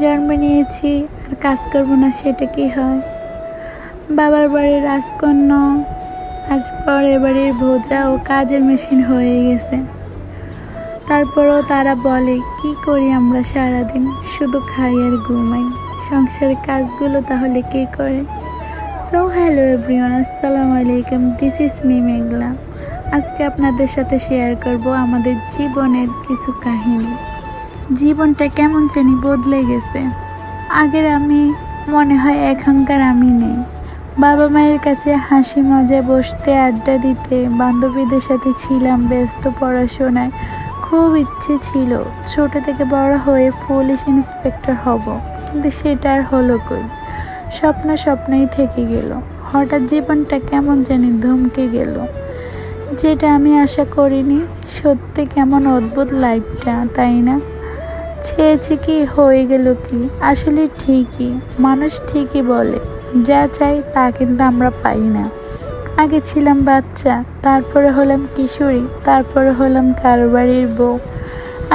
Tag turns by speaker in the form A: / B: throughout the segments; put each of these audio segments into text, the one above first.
A: জন্ম নিয়েছি আর কাজ করব না সেটা কি হয়? বাবার বাড়ির রাজকন্যা, আজ পরের বাড়ির ভোজা ও কাজের মেশিন হয়ে গেছে। তারপরও তারা বলে, কি করি আমরা সারাদিন? শুধু খাই আর ঘুমাই। সংসারের কাজগুলো তাহলে কে করে? সো হ্যালো এভরিওয়ান আসসালামু আলাইকুম। This is me Meghla. আজকে আপনাদের সাথে শেয়ার করব আমাদের জীবনের কিছু কাহিনী। জীবনটা কেমন জানি বদলে গেছে। আগের আমি মনে হয় এখনকার আমি নেই। বাবা মায়ের কাছে হাসি মজায় বসতে আড্ডা দিতে, বান্ধবীদের সাথে ছিলাম ব্যস্ত পড়াশোনায়। খুব ইচ্ছে ছিল ছোট থেকে বড় হয়ে পুলিশ ইন্সপেক্টর হব, কিন্তু সেটা আর হলো কই? স্বপ্ন স্বপ্নই থেকে গেল। হঠাৎ জীবনটা কেমন জানি ধমকে গেল। যেটা আমি আশা করিনি, সত্যি কেমন অদ্ভুত লাইফটা তাই না? চেয়েছি কি হয়ে গেল কি? আসলে ঠিকই, মানুষ ঠিকই বলে, যা চাই তা কিন্তু আমরা পাই না। আগে ছিলাম বাচ্চা, তারপরে হলাম কিশোরী, তারপরে হলাম কারও বাড়ির বউ,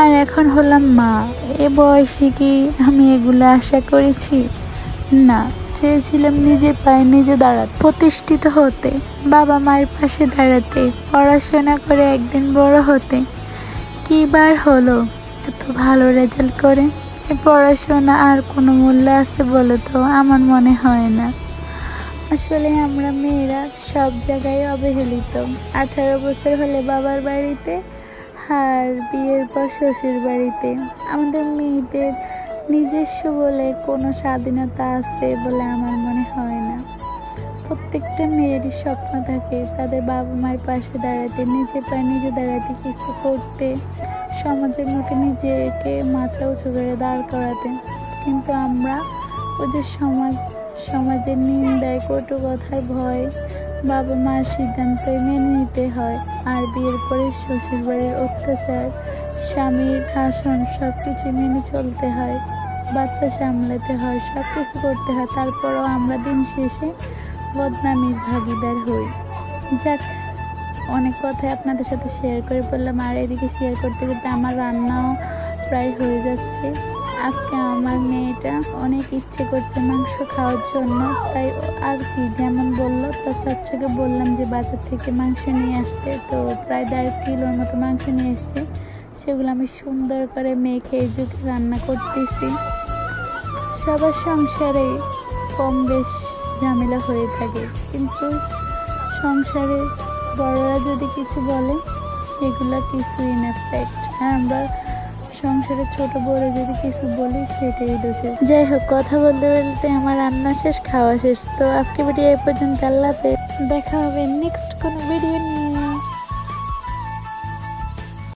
A: আর এখন হলাম মা। এ বয়সে কি আমি এগুলো আশা করেছি? না, চেয়েছিলাম নিজের পায়ে নিজে দাঁড়াতে। প্রতিষ্ঠিত হতে, বাবা মায়ের পাশে দাঁড়াতে, পড়াশোনা করে একদিন বড় হতে। কী বার হলো? এত ভালো রেজাল্ট করে। এই পড়াশোনা আর কোনো মূল্য আছে বলো তো? আমার মনে হয় না। আসলে আমরা মেয়েরা সব জায়গায় অবহেলিত। আঠারো বছর হলে বাবার বাড়িতে আর বিয়ের পর শ্বশুর বাড়িতে। আমাদের মেয়েদের নিজস্ব বলে কোনো স্বাধীনতা আছে বলে আমার মনে হয় না। প্রত্যেকটা মেয়েরই স্বপ্ন থাকে তাদের বাবা মায়ের পাশে দাঁড়াতে নিজে পায়ে নিজে দাঁড়াতে, কিছু করতে, সমাজের মুখে নিজেকে মাথা উঁচু করে দাঁড় করাতে। কিন্তু আমরা ওদের সমাজ, সমাজের নিন্দায় কটু কথার ভয় বাবা মার সিদ্ধান্ত মেনে নিতে হয়। আর বিয়ের পরে শ্বশুরবাড়ির অত্যাচার, স্বামীর শাসন সব কিছু মেনে চলতে হয়, বাচ্চা সামলাতে হয় সব কিছু করতে হয়। তারপরও আমরা দিন শেষে বদনামির ভাগিদার হই। যাক, অনেক কথাই আপনাদের সাথে শেয়ার করে বললাম আর এদিকে শেয়ার করতে করতে আমার রান্নাও প্রায় হয়ে যাচ্ছে। আজকে আমার মেয়েটা অনেক ইচ্ছে করছে মাংস খাওয়ার জন্য, তাই আর কি যেমন বলল তার চাচ্ছকে বললাম যে বাজার থেকে মাংস নিয়ে আসতে। তো প্রায় দেড় কিলোর মতো মাংস নিয়ে এসছে। সেগুলো আমি সুন্দর করে মেখে ঝুঁকে রান্না করতেছি। সবার সংসারে কম বেশ ঝামেলা হয়ে থাকে। কিন্তু সংসারে বড়রা যদি কিছু বলে, সেগুলো কিছু ইন এফেক্ট হ্যাঁ আমরা সংসারে ছোট বড় যদি কিছু বলি, সেটাই দোষে যাই হোক, কথা বলতে বলতে আমার রান্না শেষ, খাওয়া শেষ। তো আজকে ভিডিও এই পর্যন্ত, আল্লাহ দেখা হবে নেক্সট কোনো ভিডিও নিয়ে।